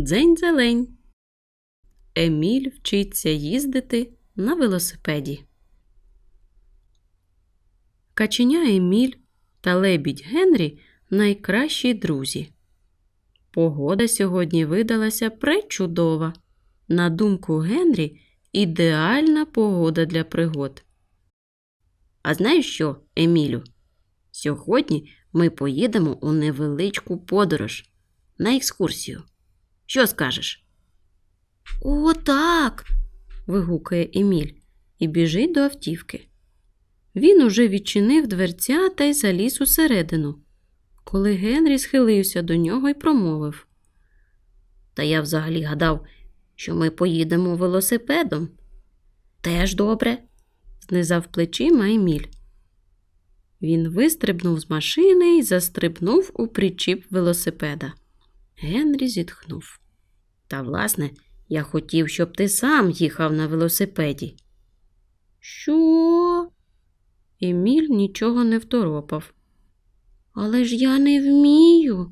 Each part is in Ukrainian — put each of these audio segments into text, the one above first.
Дзень зелень. Еміль вчиться їздити на велосипеді. Каченя Еміль та лебідь Генрі найкращі друзі. Погода сьогодні видалася пречудова. На думку Генрі, ідеальна погода для пригод. А знаєш що, Емілю? Сьогодні ми поїдемо у невеличку подорож на екскурсію. Що скажеш? О, так. вигукує Еміль і біжить до автівки. Він уже відчинив дверця та й заліз усередину, коли Генрі схилився до нього і промовив. Та я взагалі гадав, що ми поїдемо велосипедом. Теж добре, знизав плечима Еміль. Він вистрибнув з машини і застрибнув у причіп велосипеда. Генрі зітхнув. Та, власне, я хотів, щоб ти сам їхав на велосипеді. Що? Еміль нічого не второпав. Але ж я не вмію.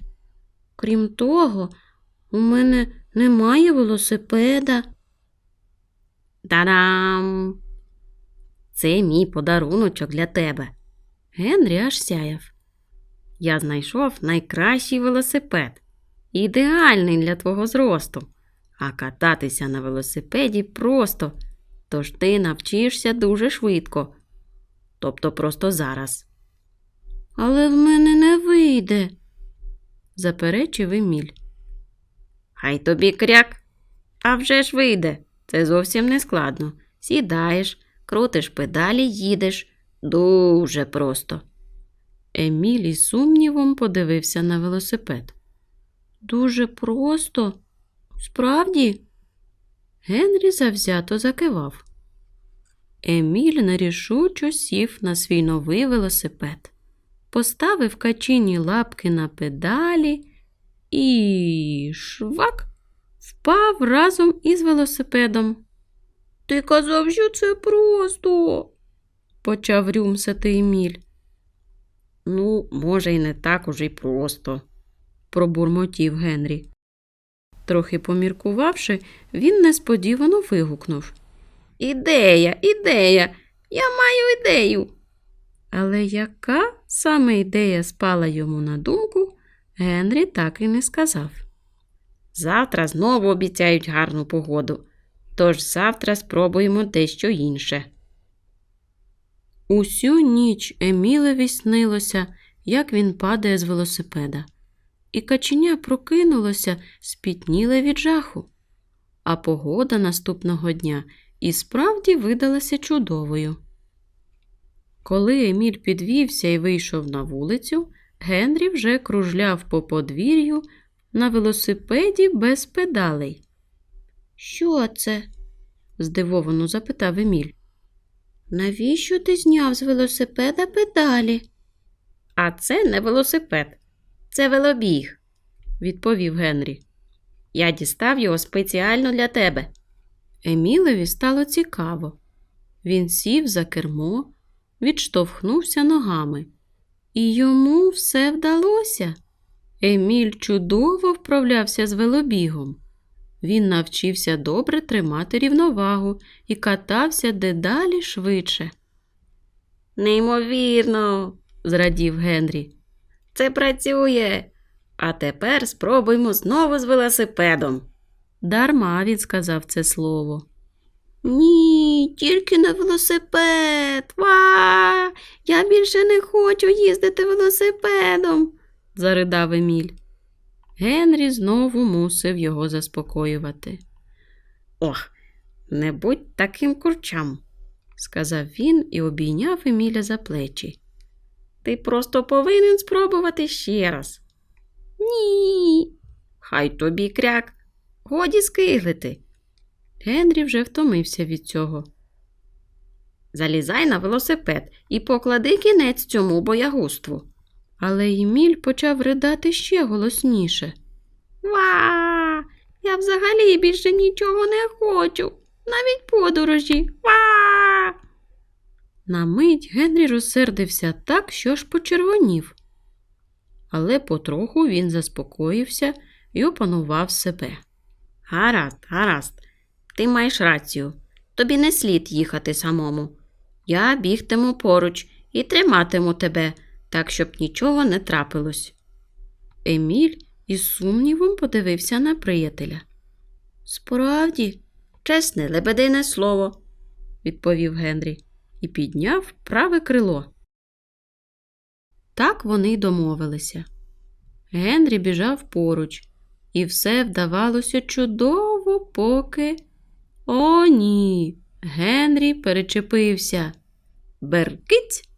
Крім того, у мене немає велосипеда. Та-дам! Це мій подаруночок для тебе. Генрі аж сяяв. Я знайшов найкращий велосипед, ідеальний для твого зросту. А кататися на велосипеді просто, тож ти навчишся дуже швидко. Тобто просто зараз. Але в мене не вийде, заперечив Еміль. Хай тобі кряк, а вже ж вийде. Це зовсім не складно. Сідаєш, крутиш педалі, їдеш. Дуже просто. Еміль із сумнівом подивився на велосипед. Дуже просто. Справді? Генрі завзято закивав. Еміль нерішучо сів на свій новий велосипед, поставив качині лапки на педалі і швак впав разом із велосипедом. Ти казав, що це просто, почав рюмсати Еміль. Ну, може, і не так уже й просто, пробурмотів Генрі. Трохи поміркувавши, він несподівано вигукнув. Ідея, ідея, я маю ідею. Але яка саме ідея спала йому на думку, Генрі так і не сказав. Завтра знову обіцяють гарну погоду, тож завтра спробуємо дещо інше. Усю ніч Емілеві снилося, як він падає з велосипеда, і каченя прокинулося, спітніле від жаху. А погода наступного дня і справді видалася чудовою. Коли Еміль підвівся і вийшов на вулицю, Генрі вже кружляв по подвір'ю на велосипеді без педалей. Що це? здивовано запитав Еміль. Навіщо ти зняв з велосипеда педалі? А це не велосипед, це велобіг, відповів Генрі. Я дістав його спеціально для тебе. Емілеві стало цікаво. Він сів за кермо, відштовхнувся ногами, і йому все вдалося. Еміль чудово вправлявся з велобігом. Він навчився добре тримати рівновагу і катався дедалі швидше. Неймовірно, зрадів Генрі. Це працює. А тепер спробуймо знову з велосипедом. Дарма він сказав це слово. Ні, тільки на велосипед. Ва! Я більше не хочу їздити велосипедом, заридав Еміль. Генрі знову мусив його заспокоювати. Ох, не будь таким курчам, сказав він і обійняв Еміля за плечі. Ти просто повинен спробувати ще раз. Ні, хай тобі кряк, годі скиглити. Генрі вже втомився від цього. Залізай на велосипед і поклади кінець цьому боягуству. Але Еміль почав ридати ще голосніше. Ва! Я взагалі більше нічого не хочу, навіть подорожі. Ва! На мить Генрі розсердився так, що ж почервонів. Але потроху він заспокоївся і опанував себе. Гаразд, гаразд. Ти маєш рацію. Тобі не слід їхати самому. Я бігтиму поруч і триматиму тебе, так щоб нічого не трапилось. Еміль із сумнівом подивився на приятеля. Справді, чесне лебедине слово, відповів Генрі і підняв праве крило. Так вони й домовилися. Генрі біжав поруч, і все вдавалося чудово, поки. О, ні. Генрі перечепився. Беркиць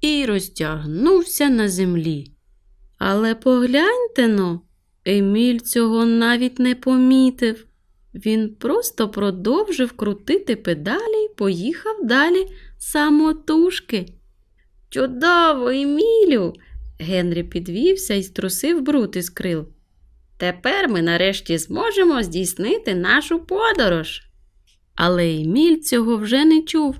і розтягнувся на землі. Але погляньте но, Еміль цього навіть не помітив. Він просто продовжив крутити педалі і поїхав далі самотужки. Чудово, Емілю! Генрі підвівся і струсив бруд із крил. Тепер ми нарешті зможемо здійснити нашу подорож. Але Еміль цього вже не чув,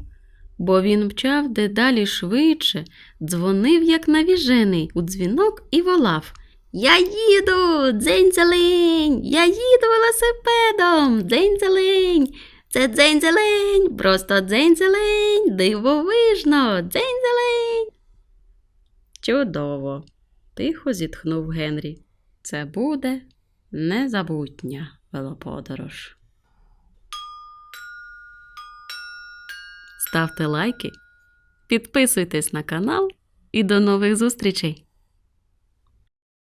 бо він мчав дедалі швидше, дзвонив, як навіжений, у дзвінок і волав. Я їду, дзень-зелень, я їду велосипедом, дзень-зелень, це дзень-зелень, просто дзень-зелень, дивовижно, дзень-зелень. Чудово, тихо зітхнув Генрі. Це буде незабутня велоподорож. Ставте лайки, підписуйтесь на канал і до нових зустрічей!